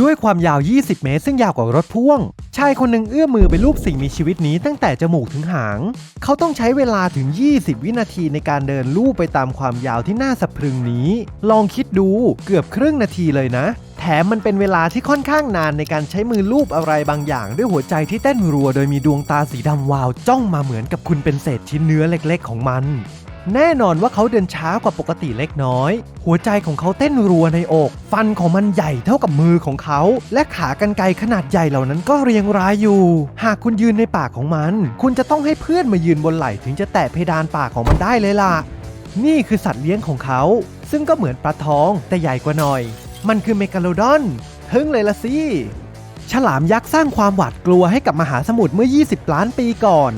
ด้วยความยาว 20 เมตร ซึ่งยาวกว่ารถพ่วง ชายคนหนึ่งเอื้อมมือไปรูปสิ่งมีชีวิตนี้ตั้งแต่จมูกถึงหาง เขาต้องใช้เวลาถึง 20 วินาทีในการเดินลูบไปตามความยาวที่น่าสะพรึงนี้ ลองคิดดูเกือบครึ่งนาทีเลยนะ แถมมันเป็นเวลาที่ค่อนข้างนานในการใช้มือลูบอะไรบางอย่าง ด้วยหัวใจที่เต้นรัว โดยมีดวงตาสีดำวาวจ้องมาเหมือนกับคุณเป็นเศษชิ้นเนื้อเล็ก ๆ ของมัน แน่นอนว่าเขาเดินช้ากว่าปกติเล็กน้อย หัวใจของเขาเต้นรัวในอก ฟันของมันใหญ่เท่ากับมือของเขา และขากรรไกรขนาดใหญ่เหล่านั้นก็เรียงรายอยู่ หากคุณยืนในปากของมัน คุณจะต้องให้เพื่อนมายืนบนไหล่ถึงจะแตะเพดานปากของมันได้เลยล่ะ นี่คือสัตว์เลี้ยงของเขา ซึ่งก็เหมือนปลาทองแต่ใหญ่กว่าหน่อย มันคือเมกาโลดอนทึ่งเลยละสิฉลามยักษ์สร้างความหวาดกลัวให้กับมหาสมุทรเมื่อ 20 ล้านปีก่อน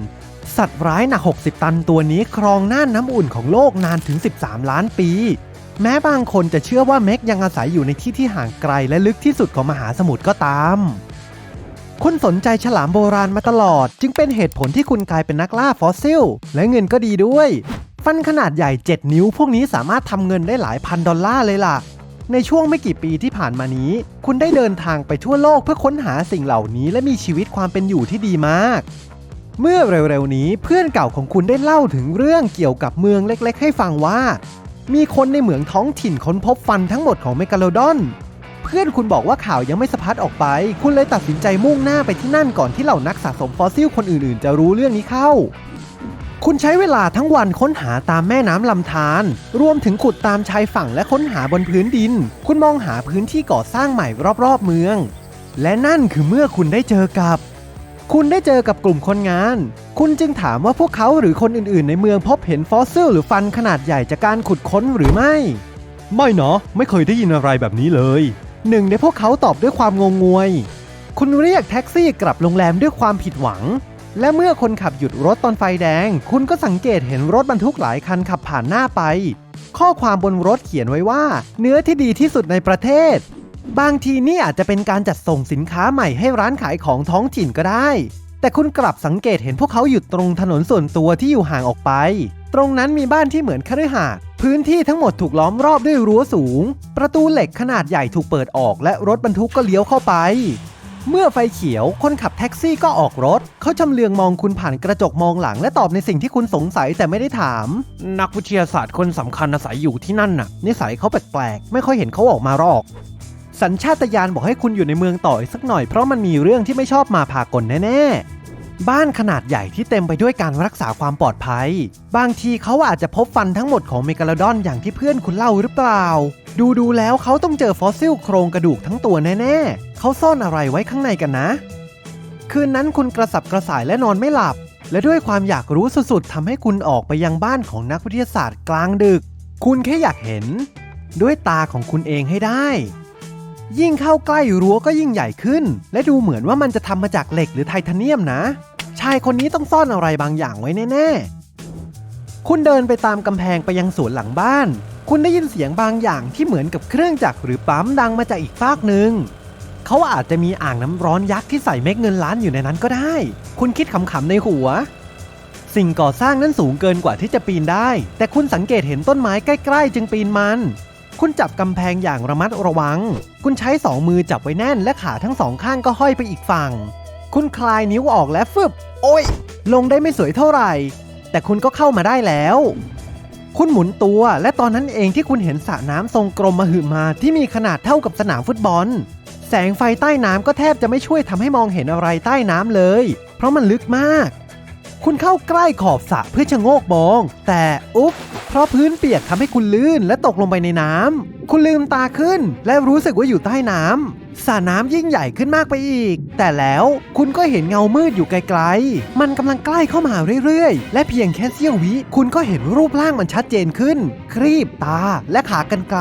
สัตว์ร้ายหนัก 60 ตันตัวนี้ครองน่านน้ำอุ่นของโลกนานถึง 13 ล้านปี แม้บางคนจะเชื่อว่าเม็กยังอาศัยอยู่ในที่ที่ห่างไกลและลึกที่สุดของมหาสมุทรก็ตาม คุณสนใจฉลามโบราณมาตลอด จึงเป็นเหตุผลที่คุณกลายเป็นนักล่าฟอสซิล และเงินก็ดีด้วย ฟันขนาดใหญ่ 7 นิ้ว พวกนี้สามารถทำเงินได้หลายพันดอลลาร์เลยล่ะในช่วงไม่กี่ปีที่ผ่านมานี้ คุณได้เดินทางไปทั่วโลกเพื่อค้นหาสิ่งเหล่านี้และมีชีวิตความเป็นอยู่ที่ดีมาก เมื่อเร็วๆนี้เพื่อนเก่าของคุณได้เล่าถึงเรื่องเกี่ยวกับเมืองเล็กๆ ให้ฟังว่า มีคนในเหมืองท้องถิ่นค้นพบฟันทั้งหมดของเมกาโลดอน เพื่อนคุณบอกว่าข่าวยังไม่สะพัดออกไป คุณเลยตัดสินใจมุ่งหน้าไปที่นั่นก่อนที่เหล่านักสะสมฟอสซิลคนอื่นๆ จะรู้เรื่องนี้เข้า คุณใช้เวลาทั้งวันค้นหาตามแม่น้ำลำธารรวมถึงขุดตามชายฝั่งและค้นหาบนพื้นดิน คุณมองหาพื้นที่ก่อสร้างใหม่รอบๆเมือง และนั่นคือเมื่อคุณได้เจอกับ คุณได้เจอกับกลุ่มคนงาน คุณจึงถามว่าพวกเขาหรือคนอื่นๆ ในเมืองพบเห็นฟอสซิลหรือฟันขนาดใหญ่จากการขุดค้นหรือไม่ ไม่เนาะไม่เคยได้ยินอะไรแบบนี้เลย หนึ่งในพวกเขาตอบด้วยความงงงวย คุณเรียกแท็กซี่กลับโรงแรมด้วยความผิดหวัง และเมื่อคนขับหยุดรถตอนไฟแดง คุณก็สังเกตเห็นรถบรรทุกหลายคันขับผ่านหน้าไป ข้อความบนรถเขียนไว้ว่า เนื้อที่ดีที่สุดในประเทศ บางทีนี่อาจจะเป็นการจัดส่งสินค้าใหม่ให้ร้านขายของท้องถิ่นก็ได้ แต่คุณกลับสังเกตเห็นพวกเขาหยุดตรงถนนส่วนตัวที่อยู่ห่างออกไป ตรงนั้นมีบ้านที่เหมือนคฤหาสน์พื้นที่ทั้งหมดถูกล้อมรอบด้วยรั้วสูง ประตูเหล็กขนาดใหญ่ถูกเปิดออกและรถบรรทุกก็เลี้ยวเข้าไป เมื่อไฟเขียวคนขับแท็กซี่ก็ออกรถ เขาชำเลืองมองคุณผ่านกระจกมองหลังและตอบในสิ่งที่คุณสงสัยแต่ไม่ได้ถาม นักวิทยาศาสตร์คนสำคัญอาศัยอยู่ที่นั่นน่ะ นิสัยเขาแปลกๆ ไม่ค่อยเห็นเขาออกมาหรอก สัญชาตญาณบอกให้คุณอยู่ในเมืองต่ออีกสักหน่อยเพราะมันมีเรื่องที่ไม่ชอบมาพากลแน่ๆ บ้านขนาดใหญ่ที่เต็มไปด้วยการรักษาความปลอดภัย บางทีเขาอาจจะพบฟันทั้งหมดของเมกาโลดอนอย่างที่เพื่อนคุณเล่าหรือเปล่า ดูดูๆแล้วเขาต้องเจอฟอสซิลโครงกระดูกทั้งตัวแน่ๆ เขาซ่อนอะไรไว้ข้างในกันนะ คืนนั้นคุณกระสับกระส่ายและนอนไม่หลับ และด้วยความอยากรู้สุดๆทำให้คุณออกไปยังบ้านของนักวิทยาศาสตร์กลางดึก คุณแค่อยากเห็น ด้วยตาของคุณเองให้ได้ ยิ่งเข้าใกล้รั้วก็ยิ่งใหญ่ขึ้น และดูเหมือนว่ามันจะทำมาจากเหล็กหรือไทเทเนียมนะ ชายคนนี้ต้องซ่อนอะไรบางอย่างไว้แน่ๆ คุณเดินไปตามกำแพงไปยังสวนหลังบ้าน คุณได้ยินเสียงบางอย่างที่เหมือนกับเครื่องจักรหรือปั๊มดังมาจากอีกฟากหนึ่งเขาอาจจะมีอ่างน้ำร้อนยักษ์ที่ใส่เม็ดเงินล้านอยู่ในนั้นก็ได้ คุณคิดขำๆในหัว สิ่งก่อสร้างนั้นสูงเกินกว่าที่จะปีนได้ แต่คุณสังเกตเห็นต้นไม้ใกล้ ๆ จึงปีนมัน คุณจับกำแพงอย่างระมัดระวัง คุณใช้สองมือจับไว้แน่นและขาทั้งสองข้างก็ห้อยไปอีกฝั่ง คุณคลายนิ้วออกและฟึบ โอ้ย ลงได้ไม่สวยเท่าไหร่ แต่คุณก็เข้ามาได้แล้ว คุณหมุนตัวและตอนนั้นเองที่คุณเห็นสระน้ำทรงกลมมหึมาที่มีขนาดเท่ากับสนามฟุตบอล แสงไฟใต้น้ำก็แทบจะไม่ช่วยทำให้มองเห็นอะไรใต้น้ำเลย เพราะมันลึกมาก คุณเข้าใกล้ขอบสระเพื่อชะโงกมอง แต่อุ๊บเพราะพื้นเปียกทำให้คุณลื่นและตกลงไปในน้ำคุณลืมตาขึ้น และรู้สึกว่าอยู่ใต้น้ำสระน้ำยิ่งใหญ่ขึ้นมากไปอีก แต่แล้วคุณก็เห็นเงามืดอยู่ไกลๆ มันกำลังใกล้เข้ามาเรื่อยๆ และเพียงแค่เสี้ยววิ คุณก็เห็นรูปร่างมันชัดเจนขึ้น ครีบตาและขากรรไกร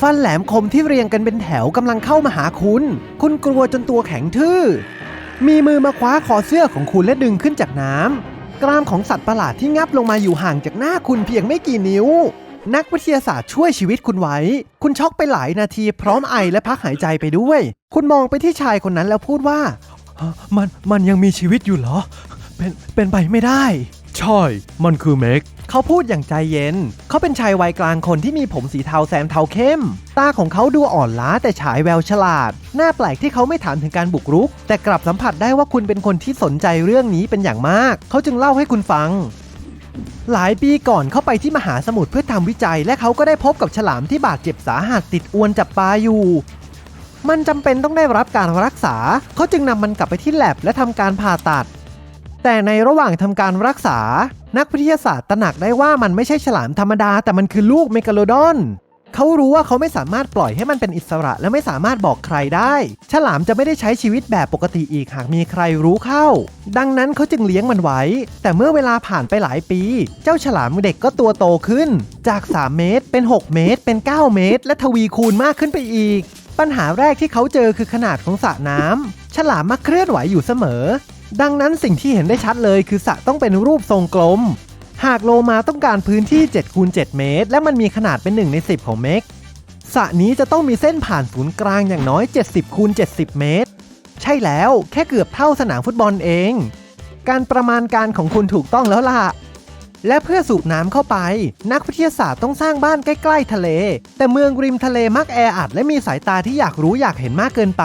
ฟันแหลมคมที่เรียงกันเป็นแถวกำลังเข้ามาหาคุณ คุณกลัวจนตัวแข็งทื่อมีมือมาคว้าคอเสื้อของคุณและดึงขึ้นจากน้ำ กรามของสัตว์ประหลาดที่งับลงมาอยู่ห่างจากหน้าคุณเพียงไม่กี่นิ้ว นักวิทยาศาสตร์ช่วยชีวิตคุณไว้ คุณช็อกไปหลายนาทีพร้อมไอและพักหายใจไปด้วย คุณมองไปที่ชายคนนั้นแล้วพูดว่า มันมันยังมีชีวิตอยู่เหรอ เป็นเป็นไปไม่ได้ ใช่ มันคือเม็กเขาพูดอย่างใจเย็น เขาเป็นชายวัยกลางคนที่มีผมสีเทาแซมเทาเข้ม ตาของเขาดูอ่อนล้าแต่ฉายแววฉลาดหน้าแปลกที่เขาไม่ถามถึงการบุกรุก แต่กลับสัมผัสได้ว่าคุณเป็นคนที่สนใจเรื่องนี้เป็นอย่างมาก เขาจึงเล่าให้คุณฟัง หลายปีก่อนเขาไปที่มหาสมุทรเพื่อทำวิจัย และเขาก็ได้พบกับฉลามที่บาดเจ็บสาหัสติดอวนจับปลาอยู่มันจำเป็นต้องได้รับการรักษา เขาจึงนำมันกลับไปที่แลบและทำการผ่าตัด แต่ในระหว่างทำการรักษา นักวิทยาศาสตร์ตระหนักได้ว่ามันไม่ใช่ฉลามธรรมดา แต่มันคือลูกเมกาโลดอนเขารู้ว่าเขาไม่สามารถปล่อยให้มันเป็นอิสระและไม่สามารถบอกใครได้ ฉลามจะไม่ได้ใช้ชีวิตแบบปกติอีกหากมีใครรู้เข้า ดังนั้นเขาจึงเลี้ยงมันไว้ แต่เมื่อเวลาผ่านไปหลายปี เจ้าฉลามเด็กก็ตัวโตขึ้น จาก 3 เมตร เป็น 6 เมตร เป็น 9 เมตร และทวีคูณมากขึ้นไปอีก ปัญหาแรกที่เขาเจอคือขนาดของสระน้ำฉลามมักเคลื่อนไหวอยู่เสมอ ดังนั้นสิ่งที่เห็นได้ชัดเลยคือสระต้องเป็นรูปทรงกลม หากโลมาต้องการพื้นที่7คูณ7เมตร และมันมีขนาดเป็น 1 ใน 10 ของเมกสระนี้จะต้องมีเส้นผ่านศูนย์กลางอย่างน้อย 70คูณ70 เมตร ใช่แล้วแค่เกือบเท่าสนามฟุตบอลเอง การประมาณการของคุณถูกต้องแล้วล่ะ และเพื่อสูบน้ำเข้าไป นักวิทยาศาสตร์ต้องสร้างบ้านใกล้ๆทะเล แต่เมืองริมทะเลมักแออัดและมีสายตาที่อยากรู้อยากเห็นมากเกินไป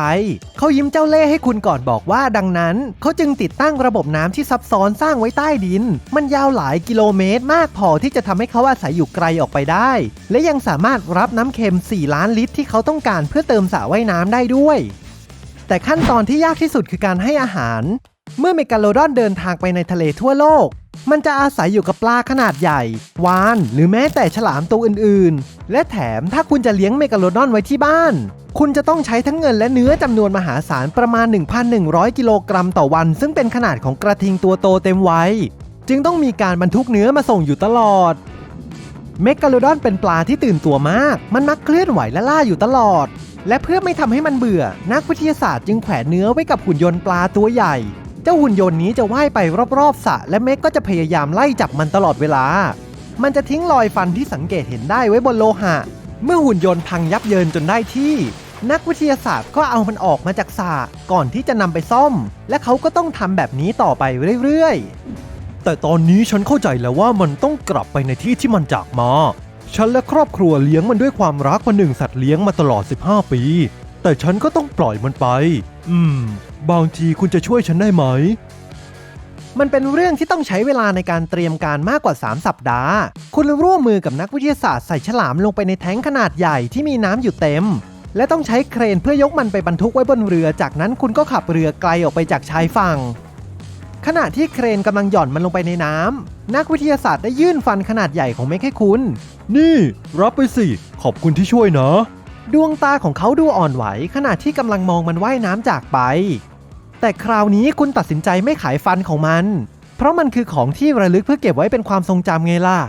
เขายิ้มเจ้าเล่ห์ให้คุณก่อนบอกว่าดังนั้น เขาจึงติดตั้งระบบน้ำที่ซับซ้อนสร้างไว้ใต้ดิน มันยาวหลายกิโลเมตรมากพอที่จะทำให้เขาอาศัยอยู่ไกลออกไปได้ และยังสามารถรับน้ำเค็ม 4 ล้านลิตรที่เขาต้องการเพื่อเติมสระว่ายน้ำได้ด้วย แต่ขั้นตอนที่ยากที่สุดคือการให้อาหาร เมื่อเมกาโลดอนเดินทางไปในทะเลทั่วโลก มันจะอาศัยอยู่กับปลาขนาดใหญ่ วาน หรือแม้แต่ฉลามตัวอื่นๆ และแถมถ้าคุณจะเลี้ยงเมกาโลดอนไว้ที่บ้าน คุณจะต้องใช้ทั้งเงินและเนื้อจำนวนมหาศาลประมาณ 1,100 กิโลกรัมต่อวัน ซึ่งเป็นขนาดของกระทิงตัวโตเต็มวัยจึงต้องมีการบรรทุกเนื้อมาส่งอยู่ตลอด เมกาโลดอนเป็นปลาที่ตื่นตัวมาก มันมักเคลื่อนไหวและล่าอยู่ตลอด และเพื่อไม่ทำให้มันเบื่อ นักวิทยาศาสตร์จึงแขวนเนื้อไว้กับหุ่นยนต์ปลาตัวใหญ่ เจ้าหุ่นยนต์นี้จะว่ายไปรอบๆสระและเมกก็จะพยายามไล่จับมันตลอดเวลา มันจะทิ้งรอยฟันที่สังเกตเห็นได้ไว้บนโลหะ เมื่อหุ่นยนต์พังยับเยินจนได้ที่ นักวิทยาศาสตร์ก็เอามันออกมาจากสระก่อนที่จะนำไปซ่อม และเขาก็ต้องทำแบบนี้ต่อไปเรื่อยๆ แต่ตอนนี้ฉันเข้าใจแล้วว่ามันต้องกลับไปในที่ที่มันจากมาฉันและครอบครัวเลี้ยงมันด้วยความรักมาหนึ่งสัตว์เลี้ยงมาตลอด 15 ปี แต่ฉันก็ต้องปล่อยมันไป อืม บางทีคุณจะช่วยฉันได้ไหม มันเป็นเรื่องที่ต้องใช้เวลาในการเตรียมการมากกว่า 3 สัปดาห์ คุณร่วมมือกับนักวิทยาศาสตร์ใส่ฉลามลงไปในแท้งขนาดใหญ่ที่มีน้ำอยู่เต็ม และต้องใช้เครนเพื่อยกมันไปบรรทุกไว้บนเรือ จากนั้นคุณก็ขับเรือไกลออกไปจากชายฝั่ง ขณะที่เครนกำลังหย่อนมันลงไปในน้ำนักวิทยาศาสตร์ได้ยื่นฟันขนาดใหญ่ของเมฆให้คุณ นี่รับไปสิ ขอบคุณที่ช่วยนะ ดวงตาของเขาดูอ่อนไหวขณะที่กำลังมองมันว่ายน้ำจากไป แต่คราวนี้คุณตัดสินใจไม่ขายฟันของมัน เพราะมันคือของที่ระลึกเพื่อเก็บไว้เป็นความทรงจำไงล่ะ